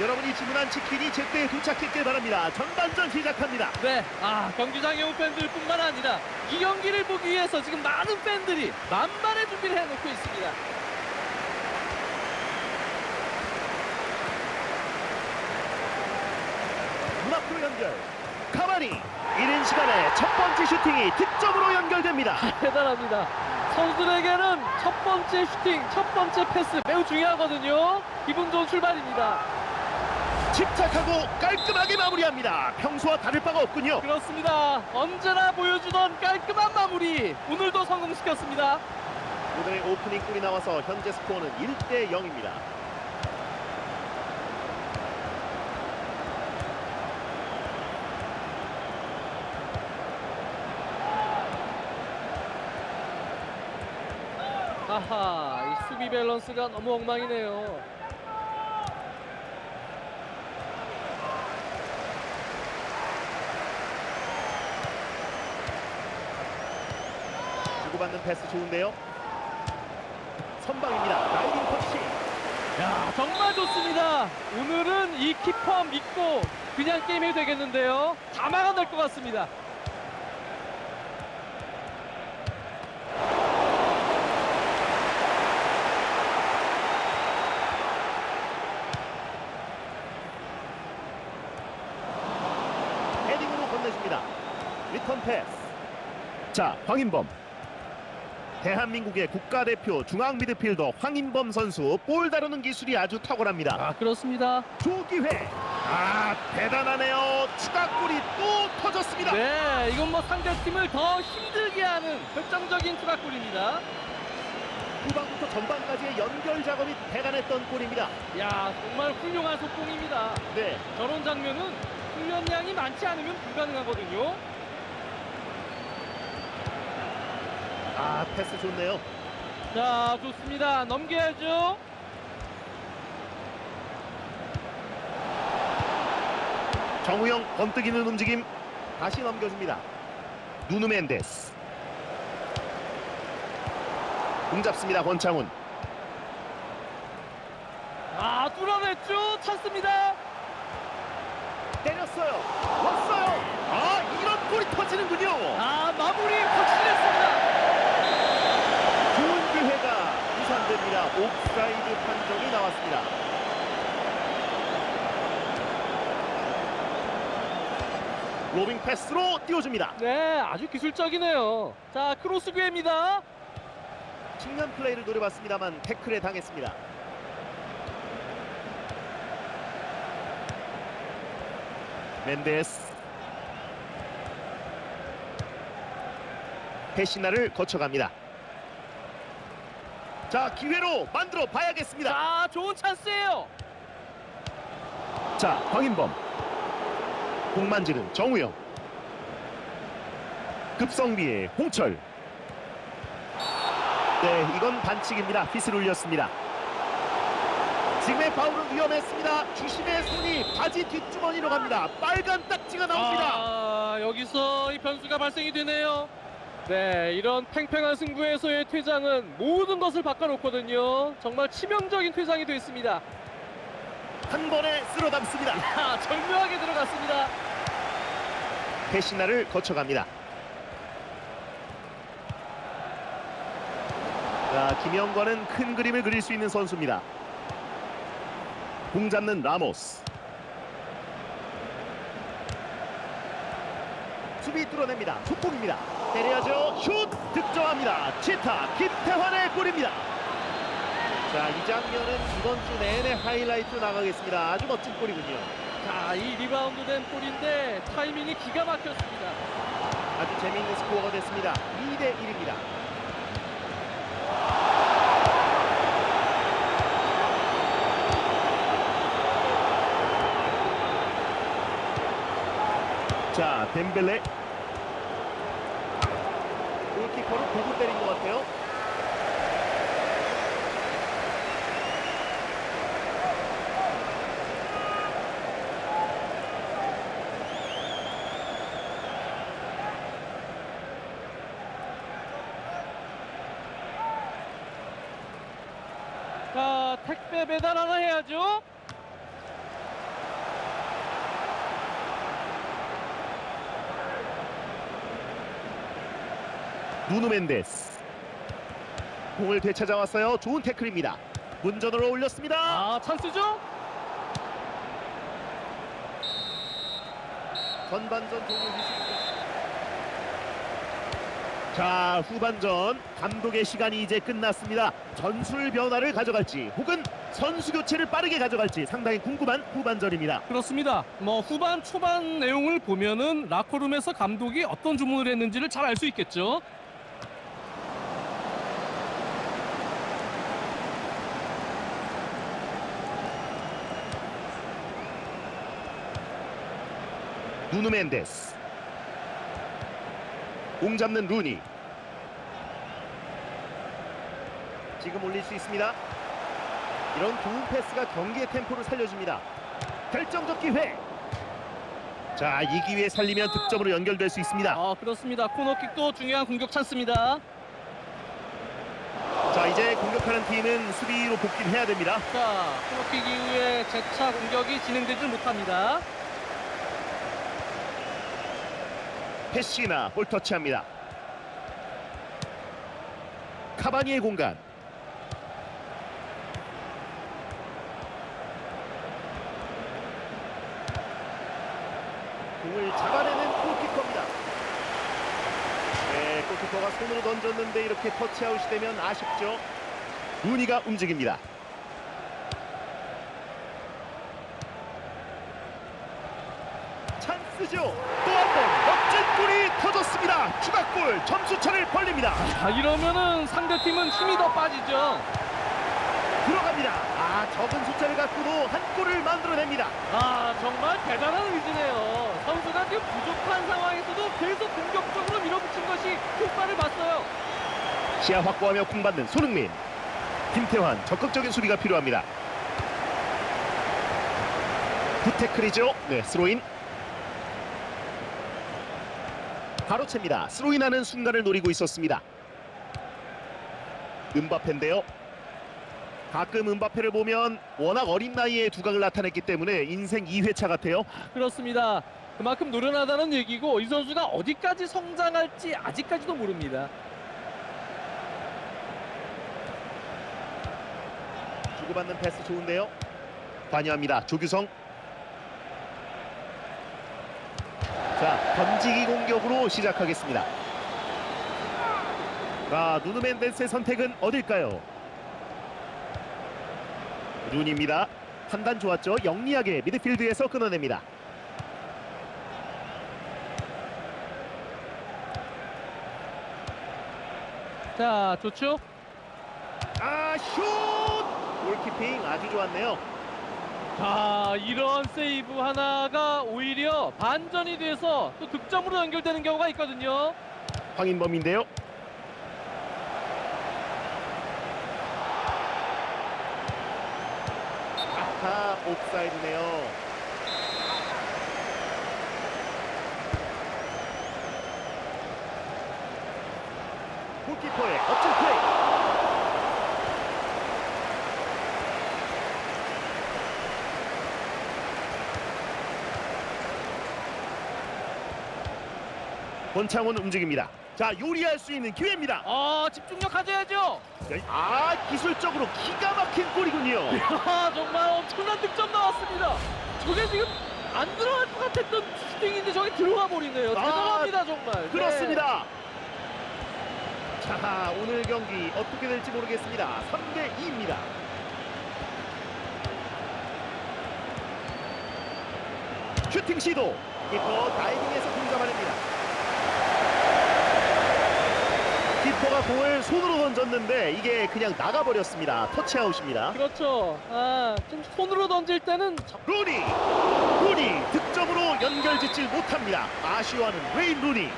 여러분이 주문한 치킨이 제때 도착했길 바랍니다. 전반전 시작합니다. 네, 아 경기장에 온 팬들뿐만 아니라 이 경기를 보기 위해서 지금 많은 팬들이 만반의 준비를 해놓고 있습니다. 문 앞으로 연결. 가만히 이른 시간에 첫 번째 슈팅이 득점으로 연결됩니다. 대단합니다. 선수들에게는 첫 번째 슈팅, 첫 번째 패스 매우 중요하거든요. 기분 좋은 출발입니다. 집착하고 깔끔하게 마무리합니다. 평소와 다를 바가 없군요. 그렇습니다. 언제나 보여주던 깔끔한 마무리. 오늘도 성공시켰습니다. 오늘 오프닝 골이 나와서 현재 스코어는 1대 0입니다. 아하, 이 수비 밸런스가 너무 엉망이네요. 주고받는 패스 좋은데요. 선방입니다. 라이딩 터치. 야, 정말 좋습니다. 오늘은 이 키퍼 믿고 그냥 게임해도 되겠는데요. 다 막아낼 것 같습니다. 헤딩으로 건네줍니다. 리턴 패스. 자, 황인범. 대한민국의 국가대표 중앙 미드필더 황인범 선수 볼 다루는 기술이 아주 탁월합니다. 아, 그렇습니다. 조기회. 아, 대단하네요. 추가골이 또 터졌습니다. 네, 이건 뭐 상대 팀을 더 힘들게 하는 결정적인 추가골입니다. 후반부터 전반까지의 연결 작업이 대단했던 골입니다. 야, 정말 훌륭한 속공입니다. 네, 저런 장면은 훈련량이 많지 않으면 불가능하거든요. 아 패스 좋네요. 자, 좋습니다. 넘겨야죠. 정우영 번뜩이는 움직임 다시 넘겨줍니다. 누누 멘데스. 공 잡습니다. 권창훈. 아, 뚫어냈죠. 찬스입니다. 때렸어요. 왔어요. 아 이런 골이 터지는군요. 아, 마무리 확실했습니다. 좋은 기회가 무산됩니다. 옵사이드 판정이 나왔습니다. 로빙 패스로 띄워줍니다. 네, 아주 기술적이네요. 자, 크로스 기회입니다. 측면 플레이를 노려봤습니다만 태클에 당했습니다. 멘데스 페시나를 거쳐갑니다. 자 기회로 만들어 봐야겠습니다. 자, 좋은 찬스예요. 자 황인범 공 만지는 정우영 급성비의 홍철 네 이건 반칙입니다 휘슬 울렸습니다 지금의 파울은 위험했습니다 주심의 손이 바지 뒷주머니로 갑니다 빨간 딱지가 나옵니다 아, 여기서 이 변수가 발생이 되네요. 네, 이런 팽팽한 승부에서의 퇴장은 모든 것을 바꿔놓거든요. 정말 치명적인 퇴장이 됐습니다. 한 번에 쓸어 담습니다 아, 절묘하게 들어갔습니다. 페시나를 거쳐갑니다 자 김영권은 큰 그림을 그릴 수 있는 선수입니다 공 잡는 라모스 수비 뚫어냅니다 속공입니다 때려야죠 슛 득점합니다. 치타 김태환의 골입니다. 자 이 장면은 이번 주 내내 하이라이트 나가겠습니다. 아주 멋진 골이군요. 자, 이 리바운드 된 볼인데 타이밍이 기가 막혔습니다. 아주 재미있는 스코어가 됐습니다. 2대 1입니다. 자 덴벨레 골키퍼를 보고 때린 것 같아요 자, 택배 배달 하나 해야죠. 누누 멘데스 공을 되찾아왔어요. 좋은 태클입니다. 문전으로 올렸습니다. 아 찬스죠? 전반전 종료. 자 후반전 감독의 시간이 이제 끝났습니다. 전술 변화를 가져갈지 혹은 선수 교체를 빠르게 가져갈지 상당히 궁금한 후반전입니다. 그렇습니다. 뭐 후반 초반 내용을 보면은 라커룸에서 감독이 어떤 주문을 했는지를 잘 알 수 있겠죠. 누누 멘데스. 공 잡는 루니. 지금 올릴 수 있습니다. 이런 좋은 패스가 경기의 템포를 살려줍니다. 결정적 기회. 자 이 기회 살리면 득점으로 연결될 수 있습니다. 아 그렇습니다. 코너킥도 중요한 공격 찬스입니다. 자 이제 공격하는 팀은 수비로 복귀를 해야 됩니다. 자 코너킥 이후에 재차 공격이 진행되지 못합니다. 페시나 볼 터치합니다. 카바니의 공간. 공을 잡아내는 골키퍼입니다. 네 골키퍼가 손으로 던졌는데 이렇게 터치아웃이 되면 아쉽죠. 루니가 움직입니다. 찬스죠. 멋진 골이 터졌습니다. 추가골 점수차를 벌립니다. 자 이러면은 상대팀은 힘이 더 빠지죠. 들어갑니다. 아 적은 숫자를 갖고도 한 골을 만들어냅니다. 아 정말 대단한 의지네요. 선수가 지금 부족한 상황에서도 계속 공격적으로 밀어붙인 것이 효과를 봤어요. 시야 확보하며 공받는 손흥민. 김태환 적극적인 수비가 필요합니다. 굿태클이죠? 네 스로인 바로 챕니다 스로인하는 순간을 노리고 있었습니다 은바페인데요 가끔 은바페를 보면 워낙 어린 나이에 두각을 나타냈기 때문에 인생 2회차 같아요 그렇습니다. 그만큼 노련하다는 얘기고 이 선수가 어디까지 성장할지 아직까지도 모릅니다. 주고받는 패스 좋은데요. 관여합니다. 조규성. 자, 던지기 공격으로 시작하겠습니다. 자, 누누 멘데스의 선택은 어딜까요? 눈입니다. 판단 좋았죠. 영리하게 미드필드에서 끊어냅니다. 자 좋죠? 아, 슛! 골키핑 아주 좋았네요. 자 이런 세이브 하나가 오히려 반전이 돼서 또 득점으로 연결되는 경우가 있거든요. 황인범인데요. 아하 옵사이드네요. 골키퍼의 멋진 플레이. 권창훈 움직입니다. 자 요리할 수 있는 기회입니다. 아 집중력 가져야죠. 아 기술적으로 기가 막힌 골이군요. 아 정말 엄청난 득점 나왔습니다. 저게 지금 안 들어갈 것 같았던 슈팅인데 저게 들어가 버리네요. 아, 대단합니다 정말. 네. 그렇습니다. 자 오늘 경기 어떻게 될지 모르겠습니다. 3대 2입니다. 슈팅 시도 키퍼 다이빙에서 공 잡아냅니다. 키퍼가 공을 손으로 던졌는데 이게 그냥 나가버렸습니다. 터치아웃입니다. 그렇죠. 아, 좀 손으로 던질 때는 루니 루니 득점으로 연결짓질 못합니다 아쉬워하는 웨인 루니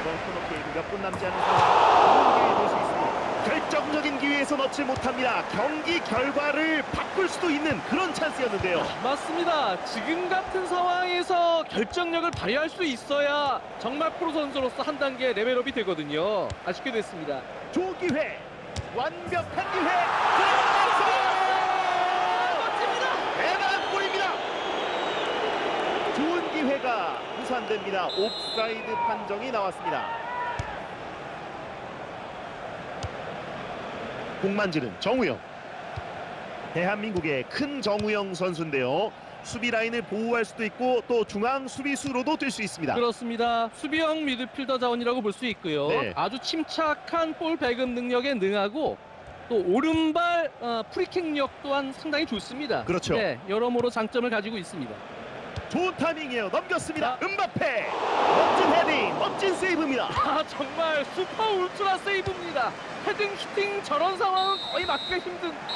이번 코너킥 몇분 남지 않은 상황 좋은 기회 될수 있습니다 결정적인 기회에서 넣지 못합니다. 경기 결과를 바꿀 수도 있는 그런 찬스였는데요. 맞습니다. 지금 같은 상황에서 결정력을 발휘할 수 있어야 정말 프로 선수로서 한 단계 레벨업이 되거든요. 아쉽게 됐습니다. 좋은 기회 완벽한 기회. 들어가서 대단한 골입니다. 좋은 기회가 무산됩니다. 옵사이드 판정이 나왔습니다 공 만지는 정우영. 대한민국의 큰 정우영 선수인데요. 수비 라인을 보호할 수도 있고 또 중앙 수비수로도 뛸 수 있습니다. 그렇습니다. 수비형 미드필더 자원이라고 볼 수 있고요. 네. 아주 침착한 볼 배급 능력에 능하고 또 오른발 어, 프리킥력 또한 상당히 좋습니다. 그렇죠. 네, 여러모로 장점을 가지고 있습니다. 좋은 타이밍이에요. 넘겼습니다. 음바페. 멋진 헤딩, 멋진 세이브입니다. 아 정말 슈퍼 울트라 세이브입니다. 헤딩 슈팅 저런 상황은 거의 막기가 힘든